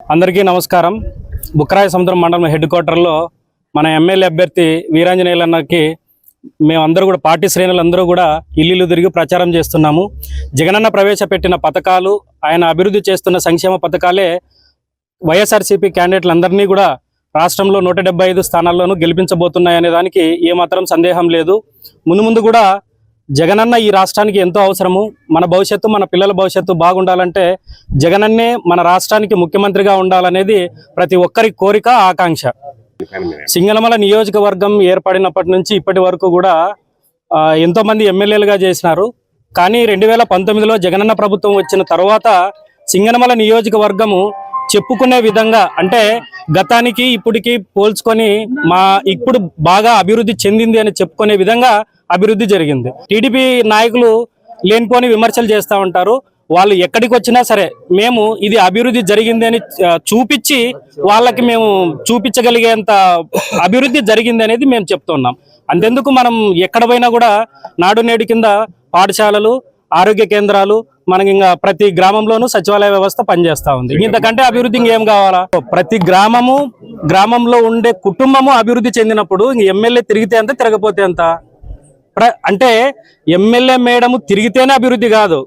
అందరికీ నమస్కారం. బుక్రాయ సముద్రం మండలం హెడ్ క్వార్టర్లో మన ఎమ్మెల్యే అభ్యర్థి వీరాంజనేయులన్నకి మేమందరూ కూడా పార్టీ శ్రేణులందరూ కూడా ఇల్లు తిరిగి ప్రచారం చేస్తున్నాము. జగనన్న ప్రవేశపెట్టిన పథకాలు ఆయన అభివృద్ధి చేస్తున్న సంక్షేమ పథకాలే వైఎస్ఆర్సీపీ క్యాండిడేట్లందరినీ కూడా రాష్ట్రంలో నూట ఐదు స్థానాల్లోనూ గెలిపించబోతున్నాయనే దానికి ఏమాత్రం సందేహం లేదు. ముందు ముందు కూడా జగనన్న ఈ రాష్ట్రానికి ఎంతో అవసరము. మన భవిష్యత్తు మన పిల్లల భవిష్యత్తు బాగుండాలంటే జగనన్నే మన రాష్ట్రానికి ముఖ్యమంత్రిగా ఉండాలనేది ప్రతి ఒక్కరి కోరిక ఆకాంక్ష. సింగనమల నియోజకవర్గం ఏర్పడినప్పటి నుంచి ఇప్పటి వరకు కూడా ఆ, ఎంతో మంది ఎమ్మెల్యేలుగా చేసినారు. కానీ రెండు వేల పంతొమ్మిదిలో జగనన్న ప్రభుత్వం వచ్చిన తర్వాత సింగనమల నియోజకవర్గము చెప్పుకునే విధంగా అంటే గతానికి ఇప్పటికి పోల్చుకొని మా ఇప్పుడు బాగా అభివృద్ధి చెందింది అని చెప్పుకునే విధంగా అభివృద్ధి జరిగింది. టీడీపీ నాయకులు లేనిపోని విమర్శలు చేస్తూ ఉంటారు. వాళ్ళు ఎక్కడికి వచ్చినా సరే మేము ఇది అభివృద్ధి జరిగింది అని చూపించి వాళ్ళకి మేము చూపించగలిగేంత అభివృద్ధి జరిగింది అనేది మేము చెప్తున్నాం. అంతెందుకు మనం ఎక్కడ పోయినా కూడా నాడు నేడు కింద పాఠశాలలు ఆరోగ్య కేంద్రాలు మనకి ఇంకా ప్రతి గ్రామంలోనూ సచివాలయ వ్యవస్థ పనిచేస్తా ఉంది. ఇంతకంటే అభివృద్ధి ఇంకేం కావాలా? ప్రతి గ్రామము గ్రామంలో ఉండే కుటుంబము అభివృద్ధి చెందినప్పుడు ఇంక ఎమ్మెల్యే తిరిగితే ఎంత తిరగపోతే ప్ర- అంటే ఎమ్మెల్యే మేడము తిరిగితేనే అభివృద్ధి కాదు.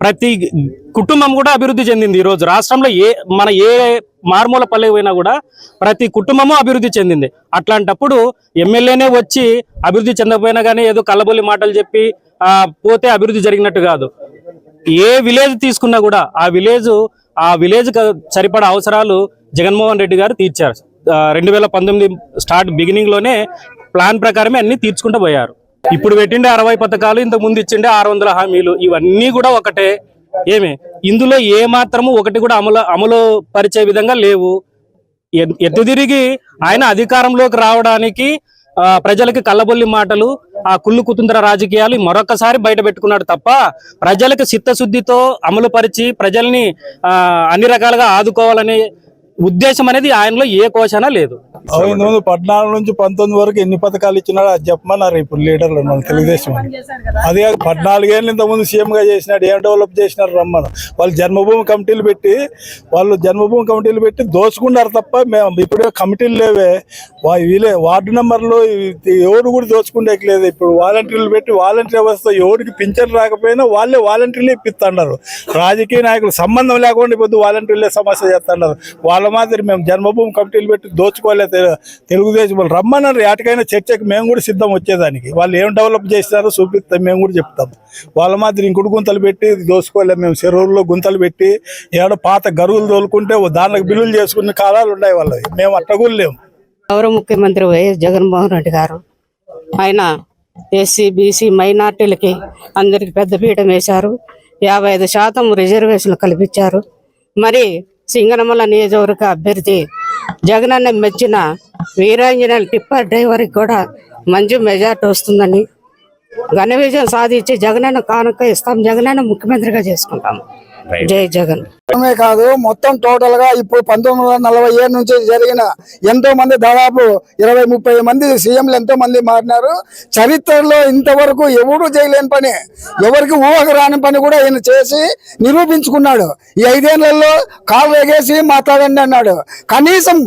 ప్రతి కుటుంబం కూడా అభివృద్ధి చెందింది ఈరోజు రాష్ట్రంలో ఏ మన ఏ మారుమూల పల్లె పోయినా కూడా ప్రతి కుటుంబము అభివృద్ధి చెందింది. అట్లాంటప్పుడు ఎమ్మెల్యేనే వచ్చి అభివృద్ధి చెందకపోయినా కానీ ఏదో కళ్ళబొల్లి మాటలు చెప్పి ఆ, పోతే అభివృద్ధి జరిగినట్టు కాదు. ఏ విలేజ్ తీసుకున్నా కూడా ఆ విలేజ్ ఆ విలేజ్ సరిపడా అవసరాలు జగన్మోహన్ రెడ్డి గారు తీర్చారు. రెండు వేల పంతొమ్మిది స్టార్ట్ బిగినింగ్లోనే ప్లాన్ ప్రకారమే అన్ని తీర్చుకుంటూ పోయారు. ఇప్పుడు పెట్టిండే అరవై పథకాలు ఇంతకు ముందు ఇచ్చిండే ఆరు వందల హామీలు ఇవన్నీ కూడా ఒకటే. ఏమి? ఇందులో ఏ మాత్రము ఒకటి కూడా అమలు అమలు పరిచే విధంగా లేవు. ఎ- తిరిగి ఆయన అధికారంలోకి రావడానికి ప్రజలకి కళ్ళబొల్లి మాటలు ఆ కుళ్ళు కుతుంద్ర రాజకీయాలు మరొకసారి బయట పెట్టుకున్నాడు తప్ప ప్రజలకు చిత్తశుద్ధితో అమలు పరిచి ప్రజల్ని ఆ, అన్ని రకాలుగా ఆదుకోవాలనే ఉద్దేశం అనేది ఆయనలో ఏ కోశానా లేదు. అవును ముందు పద్నాలుగు నుంచి పంతొమ్మిది వరకు ఎన్ని పథకాలు ఇచ్చినాడో అది చెప్పమన్నారు ఇప్పుడు లీడర్లు మన తెలుగుదేశం. అదే పద్నాలుగేళ్ళు ఇంతకుముందు సీఎం గా చేసినాడు ఏం డెవలప్ చేసినారు రమ్మను. వాళ్ళు జన్మభూమి కమిటీలు పెట్టి వాళ్ళు జన్మభూమి కమిటీలు పెట్టి దోచుకున్నారు తప్ప మేము ఇప్పుడే కమిటీలు లేవే. వా- వీలే వార్డు నెంబర్లు ఎవరు కూడా దోచుకుండేకి లేదు ఇప్పుడు వాలంటీర్లు పెట్టి వాలంటీర్ వ్యవస్థ ఎవరికి పింఛన్ రాకపోయినా వాళ్ళే వాలంటీర్లు ఇప్పిస్తున్నారు. రాజకీయ నాయకులు సంబంధం లేకుండా ఇప్పుడు వాలంటీర్లే సమస్య చేస్తున్నారు. వాళ్ళ మాదిరి మేము జన్మభూమి కమిటీలు పెట్టి దోచుకోలేదు తెలుగుదేశం వాళ్ళు రమ్మన్నారు. ఏటికైనా చర్చకి మేము కూడా సిద్ధం వచ్చేదానికి. వాళ్ళు ఏం డెవలప్ చేస్తారో చూపిస్తాం మేము కూడా చెప్తాం. వాళ్ళ మాదిరి ఇంకుడు గుంతలు పెట్టి దోసుకోలేము మేము. చెరువుల్లో గుంతలు పెట్టి ఏడో పాత గరువులు తోలుకుంటే దానికి బిల్లులు చేసుకునే కాలాలు ఉన్నాయి వాళ్ళవి. మేము అట్టగూలేము గౌరవ ముఖ్యమంత్రి వైఎస్ జగన్మోహన్ రెడ్డి గారు ఆయన ఎస్సీ బీసీ మైనార్టీలకి అందరికి పెద్దపీఠం వేశారు. యాభై ఐదు శాతం రిజర్వేషన్లు కల్పించారు. మరి సింగనమల నియోజకవర్గ అభ్యర్థి జగనన్న మెచ్చిన వీరాంజనేయుల టిప్పర్ డ్రైవర్కి కూడా మంచి మెజార్టీ వస్తుందని ఘన విజయం సాధించి జగనన్న కానుక ఇస్తాం. జగనన్న ముఖ్యమంత్రిగా చేసుకుంటాం జై జగన్. కాదు మొత్తం టోటల్గా ఇప్పుడు పంతొమ్మిది వందల నలభై ఏడు నుంచి జరిగిన ఎంతో మంది దాదాపు ఇరవై ముప్పై మంది సీఎంలు ఎంతో మంది మారినారు. చరిత్రలో ఇంతవరకు ఎవరు చేయలేని పని ఎవరికి ఊహకు రాని పని కూడా ఈయన చేసి నిరూపించుకున్నాడు. ఈ ఐదేళ్ళలో కాలు ఎగేసి మాట్లాడండి అన్నాడు. కనీసం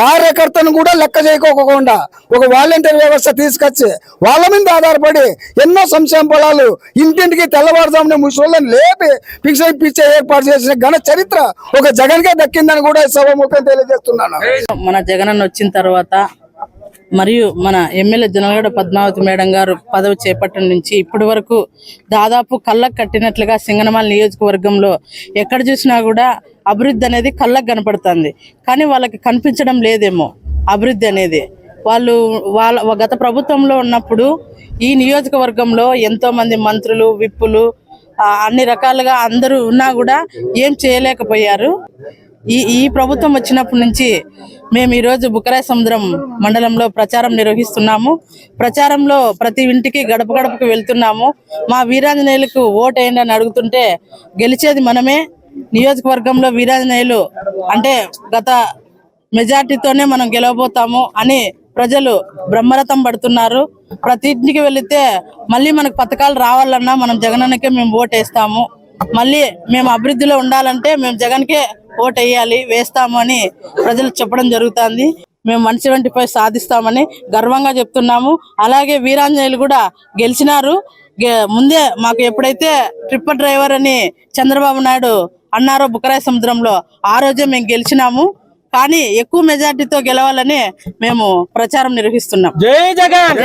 కార్యకర్తను కూడా లెక్క చేయకోకుండా ఒక వాలంటీర్ వ్యవస్థ తీసుకొచ్చి వాళ్ళ మీద ఆధారపడి ఎన్నో సంక్షేమ పొలాలు ఇంటింటికి తెల్లవారుజామున ముసలిని లేపి పిక్చర్ పిచ్చే ఏర్పాటు చేసిన ఘన చరిత్ర ఒక జగన్కే దక్కిందని కూడా సభ ముఖ్యం తెలియజేస్తున్నాను. మన జగన్ వచ్చిన తర్వాత మరియు మన ఎమ్మెల్యే జనగడ పద్మావతి మేడం గారు పదవి చేపట్టడం నుంచి ఇప్పటి వరకు దాదాపు కళ్ళకు కట్టినట్లుగా సింగనమాల నియోజకవర్గంలో ఎక్కడ చూసినా కూడా అభివృద్ధి అనేది కళ్ళకు కనపడుతుంది. కానీ వాళ్ళకి కనిపించడం లేదేమో అభివృద్ధి అనేది. వాళ్ళు వాళ్ళ గత ప్రభుత్వంలో ఉన్నప్పుడు ఈ నియోజకవర్గంలో ఎంతోమంది మంత్రులు విప్పులు అన్ని రకాలుగా అందరూ ఉన్నా కూడా ఏం చేయలేకపోయారు. ఈ ఈ ప్రభుత్వం వచ్చినప్పటి నుంచి మేము ఈరోజు బుకరాయ సముద్రం మండలంలో ప్రచారం నిర్వహిస్తున్నాము. ప్రచారంలో ప్రతి ఇంటికి గడప గడపకు వెళ్తున్నాము. మా వీరాంజనేయులకు ఓటేయండి అని అడుగుతుంటే గెలిచేది మనమే. నియోజకవర్గంలో వీరాంజనేయులు అంటే గత మెజార్టీతోనే మనం గెలవబోతాము అని ప్రజలు బ్రహ్మరథం పడుతున్నారు. ప్రతి ఇంటికి వెళితే మళ్ళీ మనకు పథకాలు రావాలన్నా మనం జగనన్నకే మేము ఓటేస్తాము. మళ్ళీ మేము అభివృద్ధిలో ఉండాలంటే మేము జగన్కే ఓటు వేయాలి వేస్తాము అని ప్రజలు చెప్పడం జరుగుతుంది. మేము మనిషి వంటిపై సాధిస్తామని గర్వంగా చెప్తున్నాము. అలాగే వీరాంజనేయులు కూడా గెలిచినారు. గె- ముందే మాకు ఎప్పుడైతే ట్రిప్పర్ డ్రైవర్ అని చంద్రబాబు నాయుడు అన్నారో బుకరాయ సముద్రంలో ఆ రోజే మేము గెలిచినాము. కానీ ఎక్కువ మెజార్టీతో గెలవాలని మేము ప్రచారం నిర్వహిస్తున్నాం. జై జగన్!